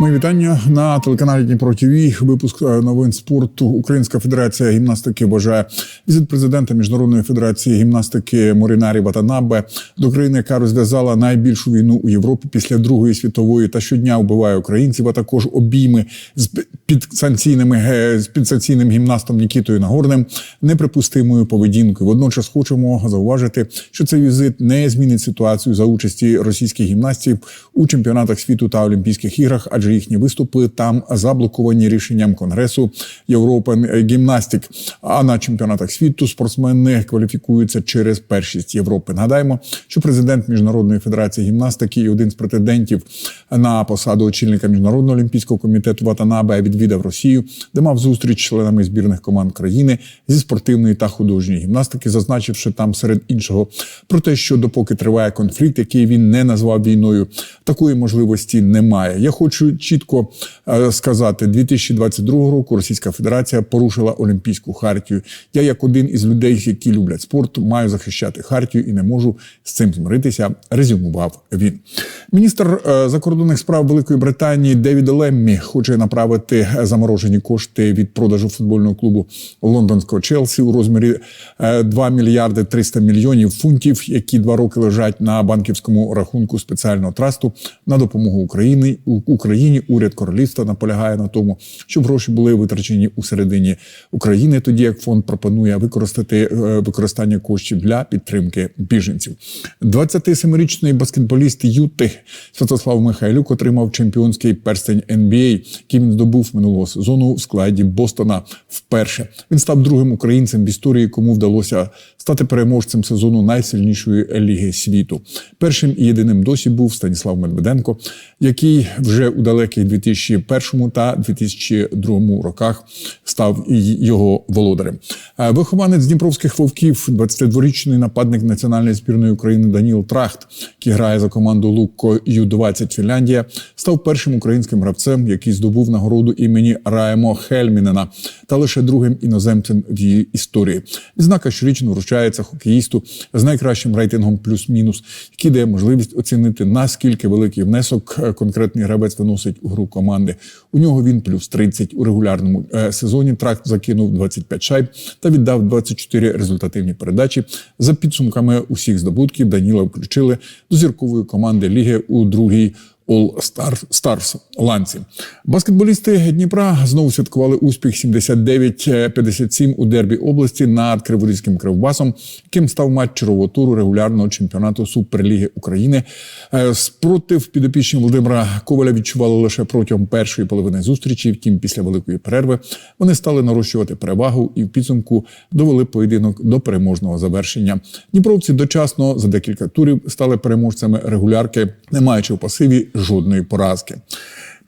Мої вітання на телеканалі Дніпро ТВ. Випуск е, новин спорту. Українська федерація гімнастики бажає візит президента міжнародної федерації гімнастики Морінарі Ватанабе до країни, яка розв'язала найбільшу війну у Європі після Другої світової та щодня вбиває українців. А також обійми з підсанкційними ге- з підсанкційним гімнастом Нікітою Нагорним неприпустимою поведінкою. Водночас хочемо зауважити, що цей візит не змінить ситуацію за участі російських гімнастів у чемпіонатах світу та Олімпійських іграх, адже їхні виступи там заблоковані рішенням Конгресу European Gymnastic. А на чемпіонатах світу спортсмени кваліфікуються через першість Європи. Нагадаємо, що президент міжнародної федерації гімнастики і один з претендентів на посаду очільника міжнародного олімпійського комітету Ватанабе відвідав Росію, де мав зустріч з членами збірних команд країни зі спортивної та художньої гімнастики, зазначивши там серед іншого про те, що допоки триває конфлікт, який він не назвав війною, такої можливості немає. Я хочу чітко е, сказати: 2022 року Російська Федерація порушила Олімпійську хартію. Я, як один із людей, які люблять спорт, маю захищати хартію і не можу з цим змиритися. Резюмував він. Міністр е, закордонних справ Великої Британії Девід Леммі хоче направити заморожені кошти від продажу футбольного клубу лондонського Челсі у розмірі е, 2 мільярди 300 мільйонів фунтів, які два роки лежать на банківському рахунку спеціального трасту на допомогу Україні. У Україні уряд королівства наполягає на тому, щоб гроші були витрачені у середині України, тоді як фонд пропонує використати е, використання коштів для підтримки біженців. 27-річний баскетболіст Юти Святослав Михайлюк отримав чемпіонський перстень NBA, який він здобув минулого сезону в складі Бостона вперше. Він став другим українцем в історії, кому вдалося стати переможцем сезону найсильнішої ліги світу. Першим і єдиним досі був Станіслав Медведенко, який вже у далеких 2001 та 2002 роках став його володарем. Е, Вихованець дніпровських вовків, 22-річний нападник національної збірної України Даніл Трахт, який грає за команду Лукко Ю-20 Фінляндія, став першим українським гравцем, який здобув нагороду імені Раємо Хельмінена та лише другим іноземцем в її історії. Відзнака щорічно вручається хокеїсту з найкращим рейтингом плюс-мінус, який дає можливість оцінити наскільки великий внесок е, конкретний гравець виносить у гру команди. У нього він плюс 30 у регулярному е, сезоні. Тракт закинув 25 шайб та віддав 24 результативні передачі. За підсумками усіх здобутків Даніла включили до зіркової команди ліги у другій. All Star Stars ланці. Баскетболісти Дніпра знову святкували успіх 79-57 у дербі області над Криворізьким кривбасом, яким став матч чергового туру регулярного чемпіонату Суперліги України. Е, Спротив підопічні Володимира Коваля відчували лише протягом першої половини зустрічі. Втім, після великої перерви вони стали нарощувати перевагу і в підсумку довели поєдинок до переможного завершення. Дніпровці дочасно за декілька турів стали переможцями регулярки, не маючи в пасиві жодної поразки.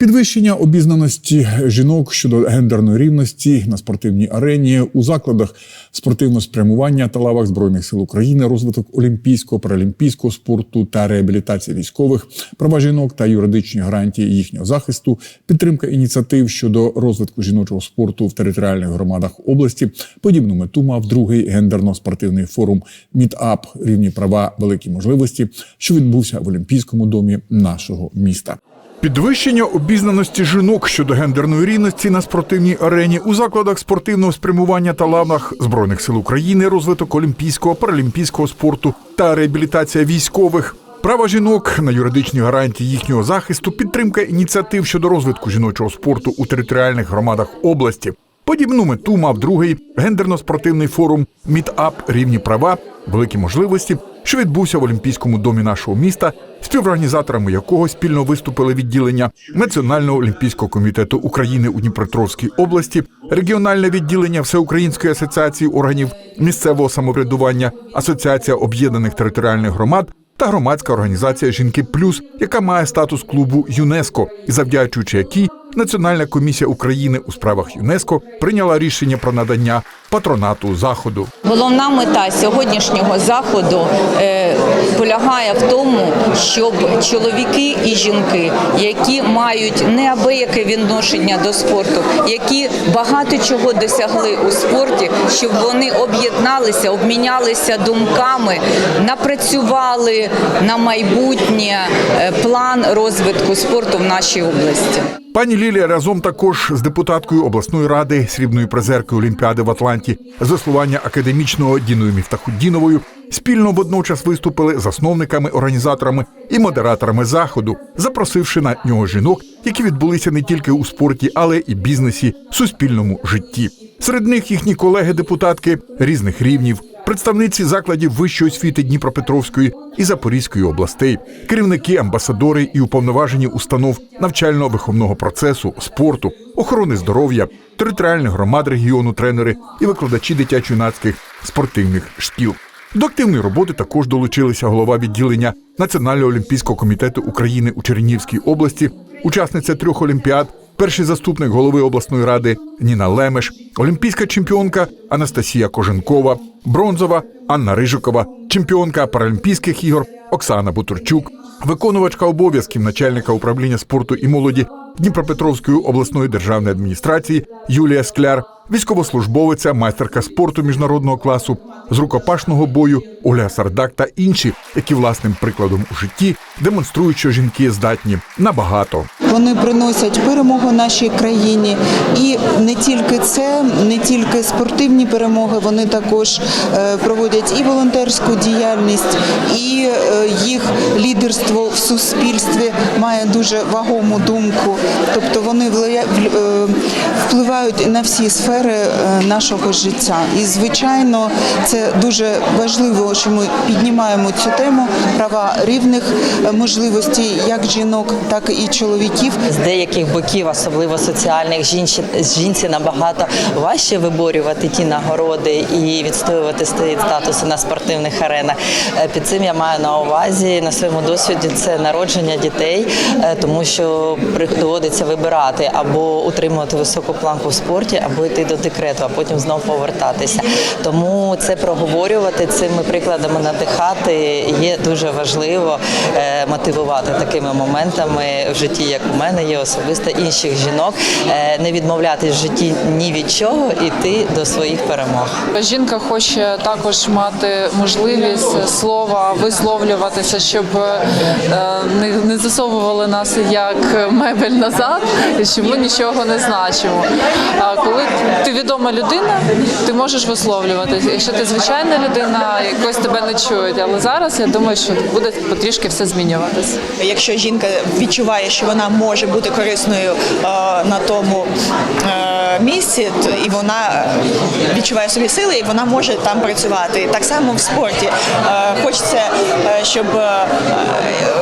Підвищення обізнаності жінок щодо гендерної рівності на спортивній арені у закладах спортивного спрямування та лавах збройних сил України, розвиток олімпійського, паралімпійського спорту та реабілітація військових, права жінок та юридичні гарантії їхнього захисту, підтримка ініціатив щодо розвитку жіночого спорту в територіальних громадах області. Подібну мету мав другий гендерно-спортивний форум Мідап рівні права, великі можливості, що відбувся в Олімпійському домі нашого міста. Підвищення обізнаності жінок щодо гендерної рівності на спортивній арені у закладах спортивного спрямування та лавнах збройних сил України, розвиток олімпійського, паралімпійського спорту та реабілітація військових. Права жінок на юридичні гарантії їхнього захисту, підтримка ініціатив щодо розвитку жіночого спорту у територіальних громадах області. Подібну мету мав другий гендерно-спортивний форум Мідап рівні права, великі можливості, що відбувся в Олімпійському домі нашого міста, співорганізаторами якого спільно виступили відділення Національного олімпійського комітету України у Дніпропетровській області, регіональне відділення Всеукраїнської асоціації органів місцевого самоврядування, Асоціація об'єднаних територіальних громад та громадська організація Жінки Плюс, яка має статус клубу ЮНЕСКО, і завдячуючи якій Національна комісія України у справах ЮНЕСКО прийняла рішення про надання патронату заходу. Головна мета сьогоднішнього заходу е, полягає в тому, щоб чоловіки і жінки, які мають неабияке відношення до спорту, які багато чого досягли у спорті, щоб вони об'єдналися, обмінялися думками, напрацювали на майбутнє е, план розвитку спорту в нашій області. Пані Лілія разом також з депутаткою обласної ради, срібною призеркою Олімпіади в Атланті, з заслування академічного Діною Міфтахуддіновою спільно водночас виступили засновниками, організаторами і модераторами заходу, запросивши на нього жінок, які відбулися не тільки у спорті, але і бізнесі, суспільному житті. Серед них їхні колеги-депутатки різних рівнів, представниці закладів вищої освіти Дніпропетровської і Запорізької областей, керівники, амбасадори і уповноважені установ навчально-виховного процесу, спорту, охорони здоров'я, територіальних громад регіону, тренери і викладачі дитячо-юнацьких спортивних шкіл. До активної роботи також долучилися голова відділення Національного олімпійського комітету України у Чернігівській області, учасниця трьох олімпіад, перший заступник голови обласної ради Ніна Лемеш, олімпійська чемпіонка Анастасія Коженкова, бронзова Анна Рижикова, чемпіонка Паралімпійських ігор Оксана Бутурчук, виконувачка обов'язків начальника управління спорту і молоді Дніпропетровської обласної державної адміністрації Юлія Скляр, військовослужбовиця, майстерка спорту міжнародного класу, з рукопашного бою Оля Сардак та інші, які власним прикладом у житті демонструють, що жінки здатні на багато. Вони приносять перемогу нашій країні, і не тільки це, не тільки спортивні перемоги, вони також е, проводять і волонтерську діяльність, і е, їх лідерство в суспільстві має дуже вагому думку. Тобто вони е, впливають на всі сфери е, нашого життя. І звичайно, це дуже важливо, що ми піднімаємо цю тему права рівних е, можливостей як жінок, так і чоловіків. з деяких боків, особливо соціальних, жінці, жінці набагато важче виборювати ті нагороди і відстоювати статуси на спортивних аренах. Е, Під цим я маю на увазі на своєму досвіді це народження дітей, тому що доводиться вибирати або утримувати високу планку в спорті, або йти до декрету, а потім знову повертатися. Тому це проговорювати цими прикладами надихати є дуже важливо е, мотивувати такими моментами в житті, як у мене є особисто інших жінок, е, не відмовлятись в житті ні від чого, іти до своїх перемог. Жінка хоче також мати можливість слова висловлюватися, щоб е, не, не засовували нас як мебель назад, і що ми нічого не значимо. А коли ти відома людина, ти можеш висловлюватися. Якщо ти звичайна людина, якось тебе не чують. Але зараз я думаю, що буде потрішки все змінюватися. Якщо жінка відчуває, що вона може бути корисною е, на тому е, місці, і вона відчуває собі сили, і вона може там працювати. Так само в спорті. Е, хочеться, щоб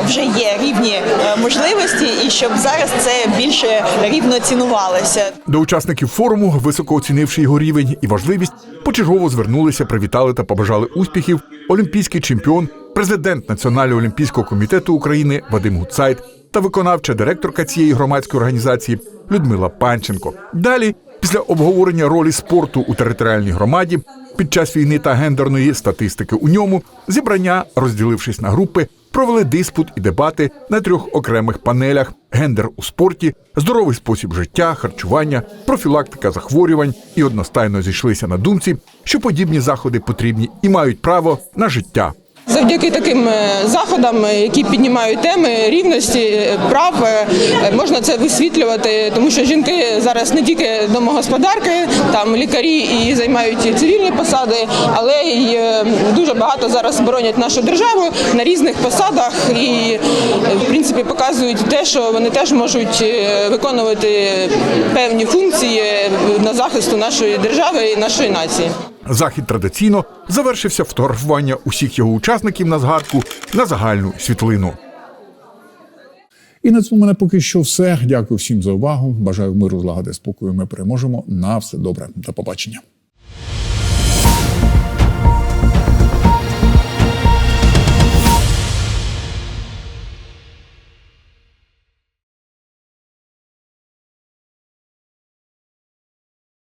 вже є рівні можливості, і щоб зараз це більше рівно цінувалося. До учасників форуму, високо оцінивши його рівень і важливість, почергово звернулися, привітали та побажали успіхів олімпійський чемпіон, президент Національного олімпійського комітету України Вадим Гуцайт та виконавча директорка цієї громадської організації Людмила Панченко. Далі, після обговорення ролі спорту у територіальній громаді під час війни та гендерної статистики у ньому, зібрання, розділившись на групи, провели диспут і дебати на трьох окремих панелях: гендер у спорті, здоровий спосіб життя, харчування, профілактика захворювань і одностайно зійшлися на думці, що подібні заходи потрібні і мають право на життя. Завдяки таким е, заходам, е, які піднімають теми рівності е, прав, можна це висвітлювати, тому що жінки зараз не тільки домогосподарки, там лікарі і займають цивільні посади, але й дуже багато зараз боронять нашу державу на різних посадах і в принципі показують те, що вони теж можуть виконувати певні функції на захисту нашої держави і нашої нації. Захід традиційно завершився фотографування усіх його учасників на згадку на загальну світлину. І на цьому мене поки що все. Дякую всім за увагу. Бажаю миру, злагоди, спокою. Ми переможемо. На все добре. До побачення.